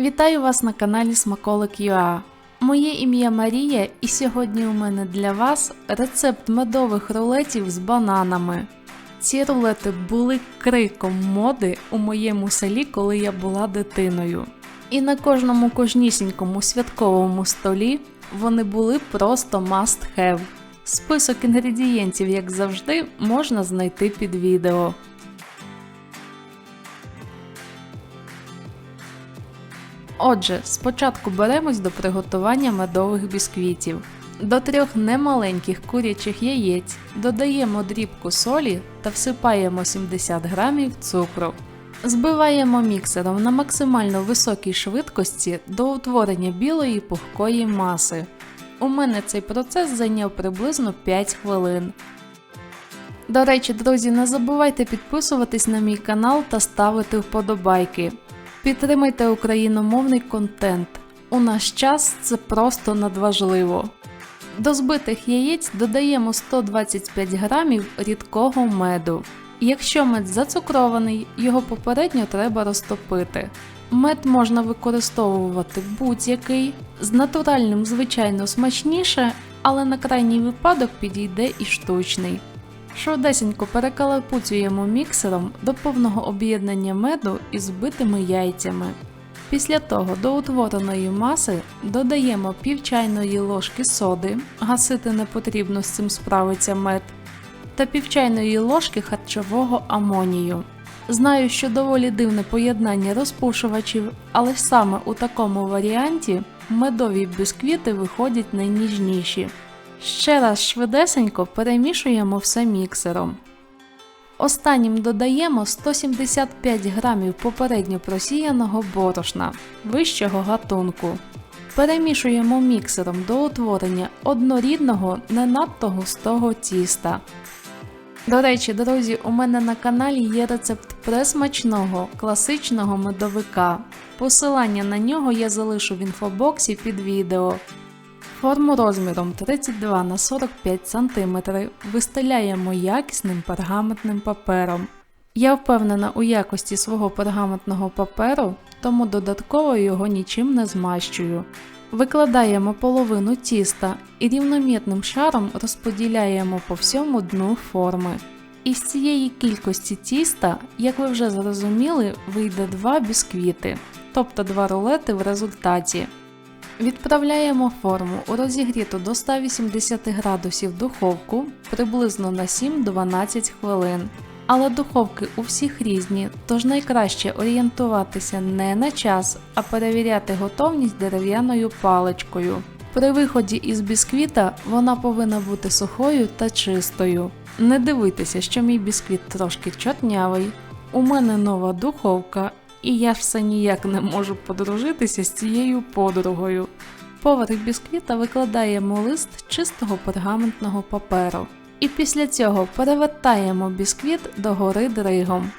Вітаю вас на каналі Смаколик ЮА. Моє ім'я Марія, і сьогодні у мене для вас рецепт медових рулетів з бананами. Ці рулети були криком моди у моєму селі, коли я була дитиною. І на кожному кожнісінькому святковому столі вони були просто must have. Список інгредієнтів, як завжди, можна знайти під відео. Отже, спочатку беремось до приготування медових бісквітів. До трьох немаленьких курячих яєць додаємо дрібку солі та всипаємо 70 грамів цукру. Збиваємо міксером на максимально високій швидкості до утворення білої пухкої маси. У мене цей процес зайняв приблизно 5 хвилин. До речі, друзі, не забувайте підписуватись на мій канал та ставити вподобайки. Підтримайте україномовний контент. У наш час це просто надважливо. До збитих яєць додаємо 125 грамів рідкого меду. Якщо мед зацукрований, його попередньо треба розтопити. Мед можна використовувати будь-який, з натуральним, звичайно, смачніше, але на крайній випадок підійде і штучний. Швидесенько перекалапуцюємо міксером до повного об'єднання меду із збитими яйцями. Після того до утвореної маси додаємо пів чайної ложки соди, гасити не потрібно з цим справиться мед, та пів чайної ложки харчового амонію. Знаю, що доволі дивне поєднання розпушувачів, але саме у такому варіанті медові бісквіти виходять найніжніші. Ще раз швидесенько перемішуємо все міксером. Останнім додаємо 175 грамів попередньо просіяного борошна вищого гатунку. Перемішуємо міксером до утворення однорідного не надто густого тіста. До речі, друзі, у мене на каналі є рецепт пресмачного класичного медовика. Посилання на нього я залишу в інфобоксі під відео. Форму розміром 32 на 45 см вистеляємо якісним пергаментним папером. Я впевнена у якості свого пергаментного паперу, тому додатково його нічим не змащую. Викладаємо половину тіста і рівномірним шаром розподіляємо по всьому дну форми. Із цієї кількості тіста, як ви вже зрозуміли, вийде два бісквіти, тобто два рулети в результаті. Відправляємо форму у розігріту до 180 градусів духовку приблизно на 7-12 хвилин. Але духовки у всіх різні, тож найкраще орієнтуватися не на час, а перевіряти готовність дерев'яною паличкою. При виході із бісквіта вона повинна бути сухою та чистою. Не дивитися, що мій бісквіт трошки чотнявий. У мене нова духовка, і я все ніяк не можу подружитися з цією подругою. Поверх бісквіта викладаємо лист чистого пергаментного паперу. І після цього перевертаємо бісквіт догори дригом.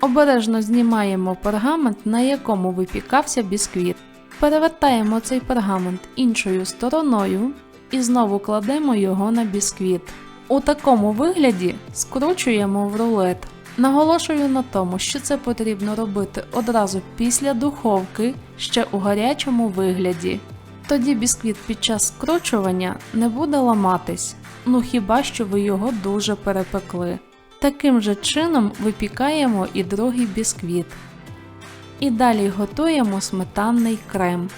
Обережно знімаємо пергамент, на якому випікався бісквіт. Перевертаємо цей пергамент іншою стороною і знову кладемо його на бісквіт. У такому вигляді скручуємо в рулет. Наголошую на тому, що це потрібно робити одразу після духовки ще у гарячому вигляді. Тоді бісквіт під час скручування не буде ламатись, ну хіба що ви його дуже перепекли. Таким же чином випікаємо і другий бісквіт. І далі готуємо сметанний крем.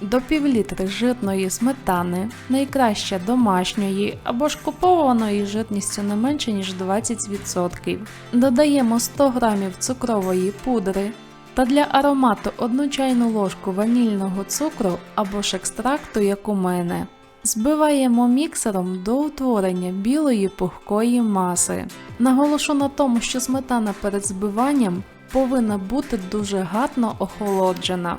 До півлітри житної сметани, найкраще домашньої або ж купованої жирністю не менше ніж 20%. Додаємо 100 г цукрової пудри та для аромату 1 чайну ложку ванільного цукру або ж екстракту, як у мене. Збиваємо міксером до утворення білої пухкої маси. Наголошу на тому, що сметана перед збиванням повинна бути дуже гарно охолоджена.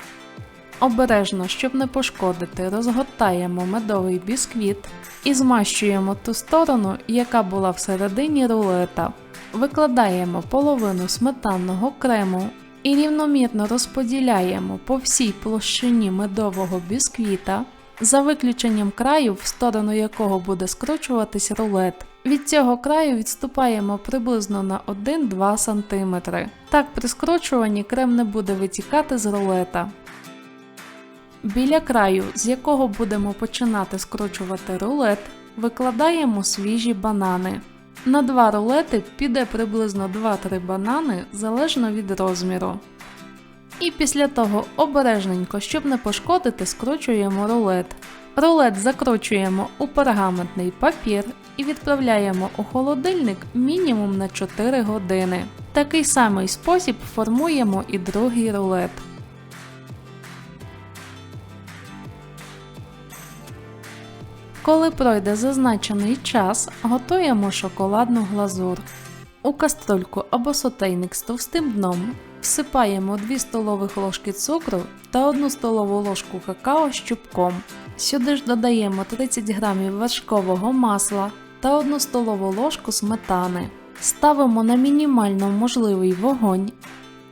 Обережно, щоб не пошкодити, розгортаємо медовий бісквіт і змащуємо ту сторону, яка була всередині рулета. Викладаємо половину сметанного крему і рівномірно розподіляємо по всій площині медового бісквіта, за виключенням краю, в сторону якого буде скручуватись рулет. Від цього краю відступаємо приблизно на 1-2 см. Так при скручуванні крем не буде витікати з рулета. Біля краю, з якого будемо починати скручувати рулет, викладаємо свіжі банани. На два рулети піде приблизно 2-3 банани залежно від розміру. І після того обережненько, щоб не пошкодити, скручуємо рулет. Рулет закручуємо у пергаментний папір і відправляємо у холодильник мінімум на 4 години. Такий самий спосіб формуємо і другий рулет. Коли пройде зазначений час, готуємо шоколадну глазур. У каструльку або сотейник з товстим дном всипаємо 2 столових ложки цукру та 1 столову ложку какао з чубком. Сюди ж додаємо 30 грамів вершкового масла та 1 столову ложку сметани. Ставимо на мінімально можливий вогонь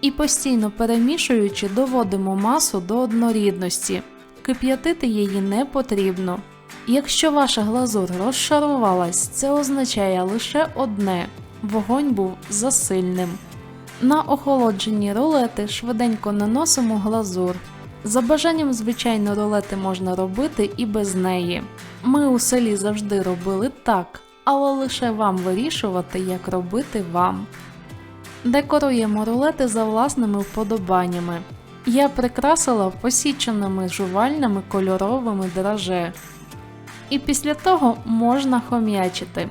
і постійно перемішуючи доводимо масу до однорідності. Кип'ятити її не потрібно. Якщо ваша глазур розшарувалась, це означає лише одне вогонь був засильним. На охолоджені рулети швиденько наносимо глазур. За бажанням, звичайно, рулети можна робити і без неї. Ми у селі завжди робили так, але лише вам вирішувати, як робити вам. Декоруємо рулети за власними вподобаннями. Я прикрасила посіченими жувальними кольоровими драже. І після того можна хом'ячити.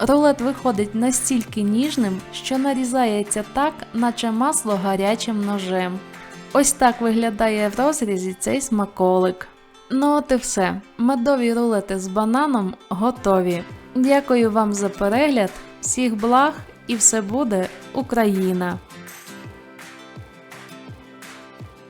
Рулет виходить настільки ніжним, що нарізається так, наче масло гарячим ножем. Ось так виглядає в розрізі цей смаколик. Ну от і все. Медові рулети з бананом готові. Дякую вам за перегляд, всіх благ і все буде Україна!